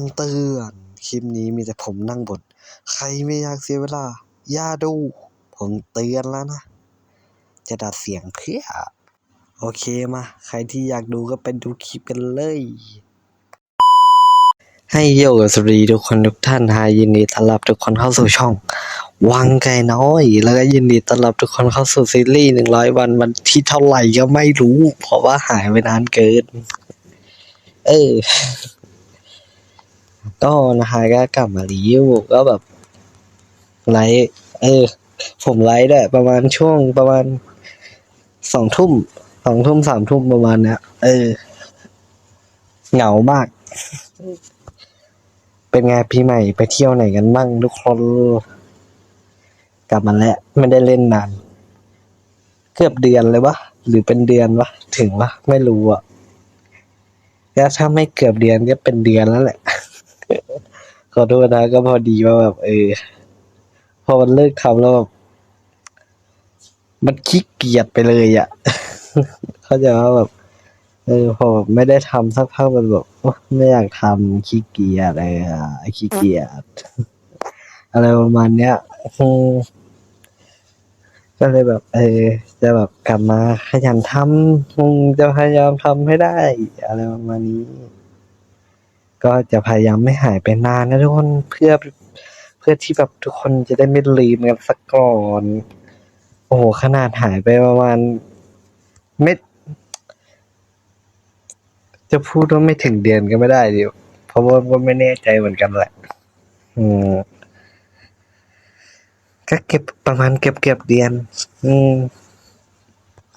ำเตือน คลิปนี้มีแต่ผมนั่งบทใครไม่อยากเสียเวลา อย่าดู ผมเตือนแล้วนะ จะดัดเสียงเพื่อโอเคมา ใครที่อยากดูก็ไปดูคลิปกันเลย ให้โยสวัสดีทุกคนทุกท่านฮะยินดีต้อนรับทุกคนเข้าสู่ช่อง วังไก่น้อย แล้วก็ยินดีต้อนรับทุกคนเข้าสู่ซีรีส์หนึ่งร้อยวันวันที่เท่าไหร่ก็ไม่รู้ เพราะว่าหายไปนานเกิน เออ ก็นะฮะก็กลับมารีวิวก็แบบไลฟ์เออ ผมไลฟ์ได้ประมาณช่วงประมาณสองทุ่มสองทุ่มสามทุ่มประมาณเนี้ยเออ เหงามาก เป็นไงพี่ใหม่ไปเที่ยวไหนกันบ้างทุกคน กลับมาแล้วไม่ได้เล่นนาน เกือบเดือนเลยวะหรือเป็นเดือนวะถึงวะไม่รู้อะแล้วถ้าไม่เกือบเดือนก็เป็นเดือนแล้วแหละ ขอโทษนะก็พอดีว่าแบบ เออ พอมันเลิกทำแล้วแบบมันขี้เกียจไปเลยอะ เข้าใจว่าแบบ เออพอแบบไม่ได้ทำสักพักมันแบบไม่อยากทำขี้เกียจอะไรอะขี้เกียจอะไรประมาณเนี้ยก็เลยแบบ เออ จะแบบกลับมาขยันทำอืมจะพยายามทำให้ได้ อะไรประมาณนี้ ก็จะพยายามไม่หายไปนานนะทุกคนเพื่อเพื่อที่แบบทุกคนจะได้ไม่ลืมกันสักก่อน โอ้โหขนาดหายไปประมาณไม่จะพูดว่าไม่ถึงเดือนก็ไม่ได้ดิเพราะว่าก็ไม่แน่ใจเหมือนกันแหละ อืมก็เก็บประมาณเก็บเก็บเดือน อืม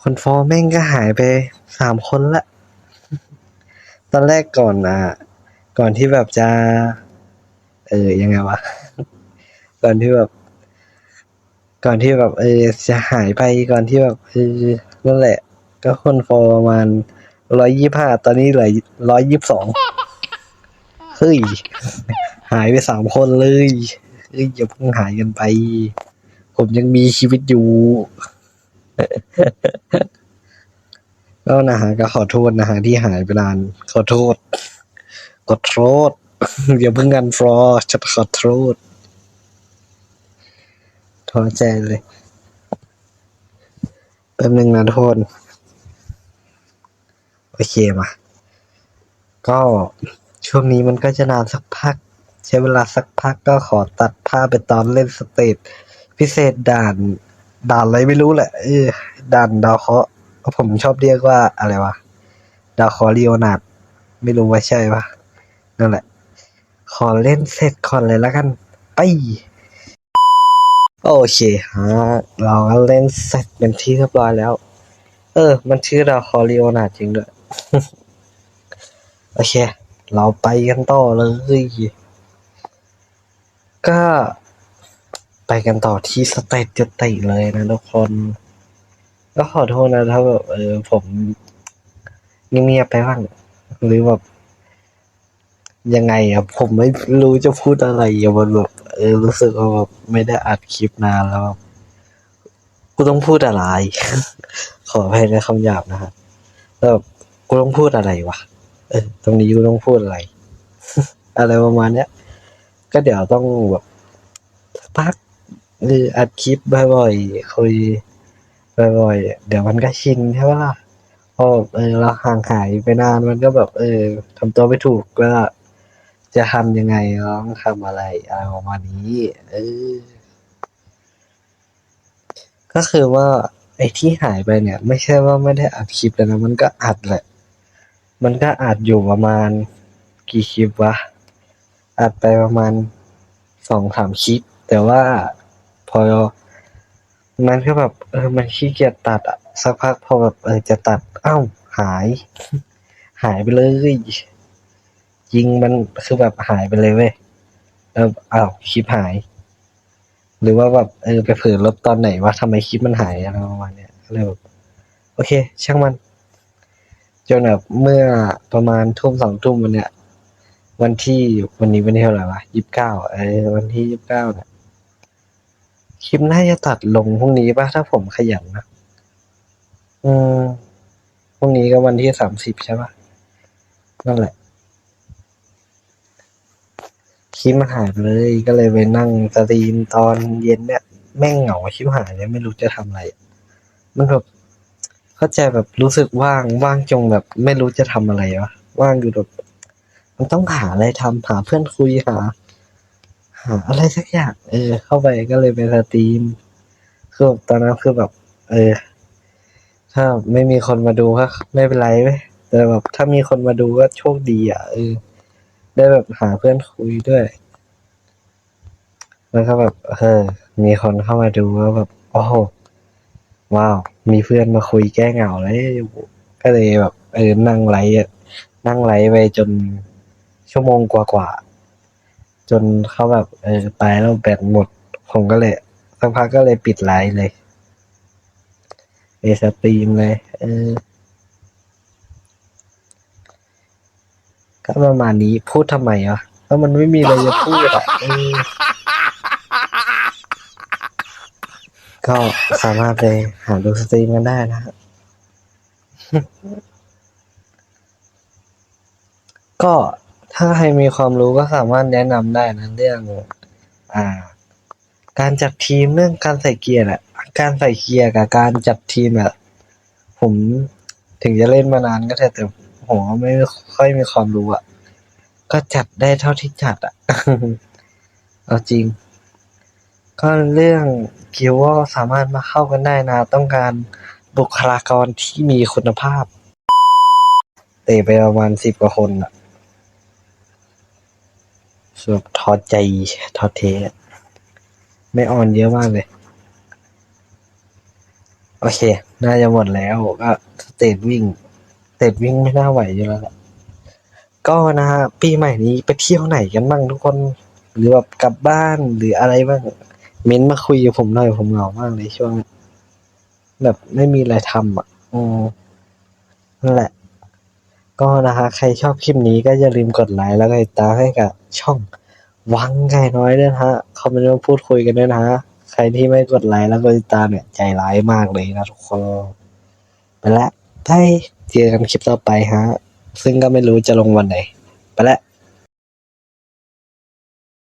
คนฟอร์แม่งก็หายไปสามคนละ ตอนแรกก่อนอะ ก่อนที่แบบจะ เออยังไงวะ ก่อนที่แบบ ก่อนที่แบบ เออ จะหายไปก่อนที่แบบเออนั่นแหละ ก็คนฟอร์ประมาณร้อยยี่ห้าตอนนี้เหลือร้อยยี่สิบสองเฮ้ย หายไปสามคนเลยเฮ้ยอย่าเพิ่งหายกันไป ผมยังมีชีวิตอยู่ก็นะฮะก็ขอโทษนะฮะที่หายไปนานขอโทษ ขอโทษ อย่าเพิ่งกันฟรอจะขอโทษท้อใจเลยแป๊บนึงนะทุกคนโอเคมาก็ช่วงนี้มันก็จะนานสักพัก ใช้เวลาสักพักก็ขอตัดภาพไปตอนเล่นสเตจพิเศษด่านด่านอะไรไม่รู้แหละเออด่านดาวเคราะห์ผมชอบเรียกว่าอะไรวะดาวเคราะห์ลีโอนาร์ดไม่รู้ว่าใช่ปะ นั่นแหละ ขอเล่นเสร็จก่อนเลยแล้วกัน ไป โอเคฮะเราก็เล่นเสร็จเป็นที่เรียบร้อยแล้ว เออ มันชื่อเราะห์ลีโอนาจริงด้วย โอเค เราไปกันต่อเลย ก็ไปกันต่อที่สเตจจุติเลยนะทุกคน ก็ขอโทษนะถ้าแบบเออผมเงียบๆไปบ้างหรือแบบ ยังไงอะผมไม่รู้จะพูดอะไรอะมันแบบเออรู้สึกว่าแบบไม่ได้อัดคลิปนานแล้วแบบกูต้องพูดอะไร ขออภัยในคำหยาบนะฮะแล้วกูต้องพูดอะไรวะเออตรงนี้กูต้องพูดอะไร อะไรประมาณเนี้ย ก็เดี๋ยวต้องแบบพักหรืออัดคลิปบ่อยๆคุยบ่อยๆเดี๋ยวมันก็ชินใช่ปะล่ะพอเออเราห่างหายไปนานมันก็แบบ เออทำตัวไม่ถูกว่า จะทำยังไงร้องทำอะไรอะไรประมาณนี้เออก็คือว่าไอ้ที่หายไปเนี่ย ไม่ใช่ว่าไม่ได้อัดคลิปแล้วนะมันก็อัดแหละ มันก็อัดอยู่ประมาณกี่คลิปวะอัดไปประมาณสองสามคลิป แต่ว่าพอมันก็แบบเออมันขี้เกียจตัดอะสักพักพอแบบเออจะตัดเอ้าหาย หายไปเลย จริงมันคือแบบหายไปเลยเว้ยแล้วอ้าวคลิปหาย หรือว่าแบบเออไปเผลอลบตอนไหนวะทำไมคลิปมันหายอะไรประมาณเนี้ยเลยแบบโอเค ช่างมัน จนแบบเมื่อประมาณทุ่มสองทุ่มวันเนี้ยวันที่วันนี้วันที่เท่าไหร่วะยี่สิบเก้าเออวันที่ยี่สิบเก้าเนี่ยคลิปน่าจะตัดลงพรุ่งนี้ป่ะถ้าผมขยันนะอืมพรุ่งนี้ก็วันที่สามสิบใช่ป่ะนั่นแหละ คลิปมันหายไปเลย ก็เลยไปนั่งสตรีมตอนเย็นเนี่ย แม่งเหงาชิบหายเลยไม่รู้จะทำอะไร มันแบบเข้าใจแบบรู้สึกว่างว่างจงแบบ ไม่รู้จะทำอะไรวะว่างอยู่แบบมันต้องหาอะไรทำหาเพื่อนคุยหา หาอะไรสักอย่างเออ เข้าไปก็เลยไปสตรีมคือแบบตอนนั้นคือแบบ เออ ถ้าไม่มีคนมาดูก็ไม่เป็นไรเว้ยแต่แบบถ้ามีคนมาดูก็โชคดีอะเออ ได้แบบหาเพื่อนคุยด้วย แล้วก็แบบเออมีคนเข้ามาดูแล้วแบบโอ้โหว้าว มีเพื่อนมาคุยแก้เหงาเลยก็เลยแบบเออนั่งไลฟ์นั่งไลฟ์ไปจนชั่วโมงกว่าๆจนเขาแบบเออไปแล้วแบตหมด ผมก็เลยสักพักก็เลยปิดไลฟ์เลยเอสตรีมเลย เออ ก็ประมาณนี้พูดทำไมวะเพราะมันไม่มีอะไรจะพูดอะเออก็สามารถไปหาดูสตรีมกันได้นะฮะก็ถ้าใครมีความรู้ก็สามารถแนะนำได้นะเรื่อง อ่า การจัดทีมเรื่องการใส่เกียร์อะการใส่เกียร์กับการจัดทีมอะผมถึงจะเล่นมานานก็เถอะแต่ ผมก็ไม่ค่อยมีความรู้อะก็จัดได้เท่าที่จัดอะเอาจริง ก็เรื่องกิวว่าสามารถมาเข้ากันได้นะ ต้องการบุคลากรที่มีคุณภาพ เตะไปประมาณสิบกว่าคนอะสวบท้อใจท้อเทไม่ออนเยอะมากเลย โอเค น่าจะหมดแล้วก็สเตจวิ่ง เตจวิ่งไม่น่าไหวอยู่แล้วแหละก็นะฮะปีใหม่นี้ไปเที่ยวไหนกันบ้างทุกคน หรือแบบกลับบ้านหรืออะไรบ้างเม้นมาคุยกับผมหน่อยผมเหงามากเลยช่วงนี้แบบไม่มีอะไรทำอะอืมนั่นแหละ ก็นะฮะใครชอบคลิปนี้ก็อย่าลืมกดไลค์แล้วก็ติดตามให้กับช่องวังไก่น้อยด้วยนะฮะคอมเมนต์มาพูดคุยกันด้วยนะฮะใครที่ไม่กดไลค์แล้วก็ติดตามเนี่ยใจร้ายมากเลยนะทุกคน ไปละบาย เจอกันคลิปต่อไปฮะ ซึ่งก็ไม่รู้จะลงวันไหน ไปละ